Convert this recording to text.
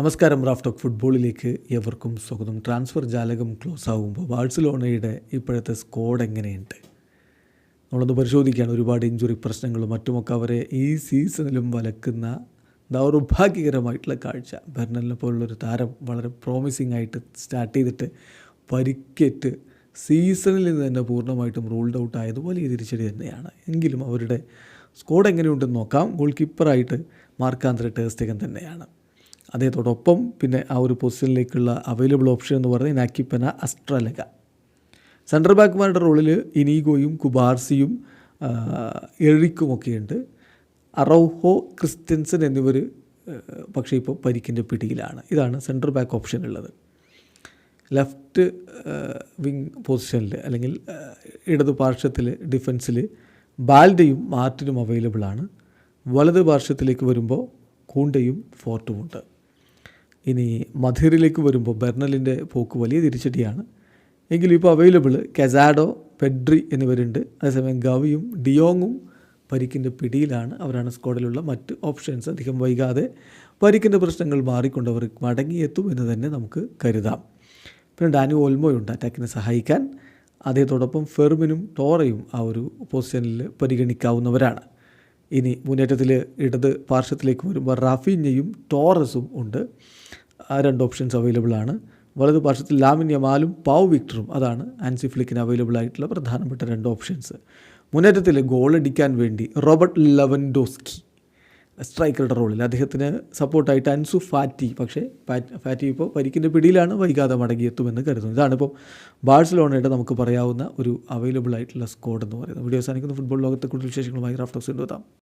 നമസ്കാരം Raf talk ഫുട്ബോളിലേക്ക് എവർക്കും സ്വാഗതം. ട്രാൻസ്ഫർ ജാലകം ക്ലോസ് ആകുമ്പോൾ ബാഴ്സലോണയുടെ ഇപ്പോഴത്തെ സ്കോഡ് എങ്ങനെയുണ്ട്? നമ്മളൊന്ന് പരിശോധിക്കുകയാണ്. ഒരുപാട് ഇഞ്ചുറി പ്രശ്നങ്ങളും മറ്റുമൊക്കെ അവരെ ഈ സീസണിലും വലക്കുന്ന ദൗർഭാഗ്യകരമായിട്ടുള്ള കാഴ്ച. ബെർണലിനെ പോലുള്ളൊരു താരം വളരെ പ്രോമിസിംഗ് ആയിട്ട് സ്റ്റാർട്ട് ചെയ്തിട്ട് പരിക്കേറ്റ് സീസണിൽ നിന്ന് തന്നെ പൂർണമായിട്ടും റൂൾഡ് ഔട്ട് ആയത് വലിയ തിരിച്ചടി തന്നെയാണ്. എങ്കിലും അവരുടെ സ്കോഡ് എങ്ങനെയുണ്ടെന്ന് നോക്കാം. ഗോൾ കീപ്പറായിട്ട് മാർക്കാന്തര ടേസ്റ്റകൻ തന്നെയാണ്. അദ്ദേഹത്തോടൊപ്പം പിന്നെ ആ ഒരു പൊസിഷനിലേക്കുള്ള അവൈലബിൾ ഓപ്ഷൻ എന്ന് പറയുന്നത് നാക്കിപ്പന അസ്ട്രലക സെൻട്രൽ ബാക്ക്മാരുടെ റോളിൽ ഇനീഗോയും കുബാർസിയും എറിക്കുമൊക്കെയുണ്ട്. അറോഹോ ക്രിസ്ത്യൻസൻ എന്നിവർ പക്ഷേ ഇപ്പോൾ പരിക്കിന്റെ പിടിയിലാണ്. ഇതാണ് സെൻട്രൽ ബാക്ക് ഓപ്ഷൻ ഉള്ളത്. ലെഫ്റ്റ് വിങ് പൊസിഷനിൽ അല്ലെങ്കിൽ ഇടത് പാർശ്വത്തിൽ ഡിഫൻസിൽ ബാൽഡയും മാർട്ടിനും അവൈലബിളാണ് വലത് പാർശ്വത്തിലേക്ക് വരുമ്പോൾ കൂണ്ടയും ഫോർട്ടുമുണ്ട് ഇനി മധുരയിലേക്ക് വരുമ്പോൾ ബെർണലിന്റെ പോക്ക് വലിയ തിരിച്ചടിയാണ്. എങ്കിലും ഇപ്പോൾ അവൈലബിൾ കെസാഡോ പെഡ്രി എന്നിവരുണ്ട്. അതേസമയം ഗവിയും ഡിയോങ്ങും പരിക്കിന്റെ പിടിയിലാണ്. അവരാണ് സ്ക്വാഡിലുള്ള മറ്റ് ഓപ്ഷൻസ് അധികം വൈകാതെ പരിക്കിന്റെ പ്രശ്നങ്ങൾ മാറിക്കൊണ്ട് അവർ മടങ്ങിയെത്തും എന്ന് തന്നെ നമുക്ക് കരുതാം. പിന്നെ ഡാനു ഓൽമോയുണ്ട് അറ്റാക്കിനെ സഹായിക്കാൻ. അദ്ദേഹത്തോടൊപ്പം ഫെർമിനും ടോറയും ആ ഒരു പൊസിഷനിൽ പരിഗണിക്കാവുന്നവരാണ്. ഇനി മുന്നേറ്റത്തിൽ ഇടത് പാർശ്വത്തിലേക്ക് വരുമ്പോൾ റാഫീഞ്ഞയും ടോറസും ഉണ്ട്. ആ രണ്ട് ഓപ്ഷൻസ് അവൈലബിൾ ആണ്. വലത് പാർശ്വത്തിൽ ലാമിൻ യമാലും പാവ് വിക്ടറും. അതാണ് ആൻസി ഫ്ലിക്കിന് അവൈലബിൾ ആയിട്ടുള്ള പ്രധാനപ്പെട്ട രണ്ട് ഓപ്ഷൻസ്. മുന്നേറ്റത്തിൽ ഗോൾ അടിക്കാൻ വേണ്ടി റോബർട്ട് ലെവൻഡോസ്കി സ്ട്രൈക്കറുടെ റോളിൽ. അദ്ദേഹത്തിന് സപ്പോർട്ടായിട്ട് അൻസു ഫാറ്റി പക്ഷേ ഫാറ്റി ഇപ്പോൾ പരിക്കിന്റെ പിടിയിലാണ് വൈകാതെ മടങ്ങിയെത്തുമെന്ന് കരുതുന്നു. ഇതാണിപ്പോൾ ബാഴ്സലോണയുടെ നമുക്ക് പറയാവുന്ന ഒരു അവൈലബിൾ ആയിട്ടുള്ള സ്കോഡ് എന്ന് പറയുന്നത്. വീഡിയോ അവസാനിക്കുന്ന. ഫുട്ബോൾ ലോകത്തെ കൂടുതൽ വിശേഷങ്ങളുമായി റാഫ്റ്റോസ് എത്താം.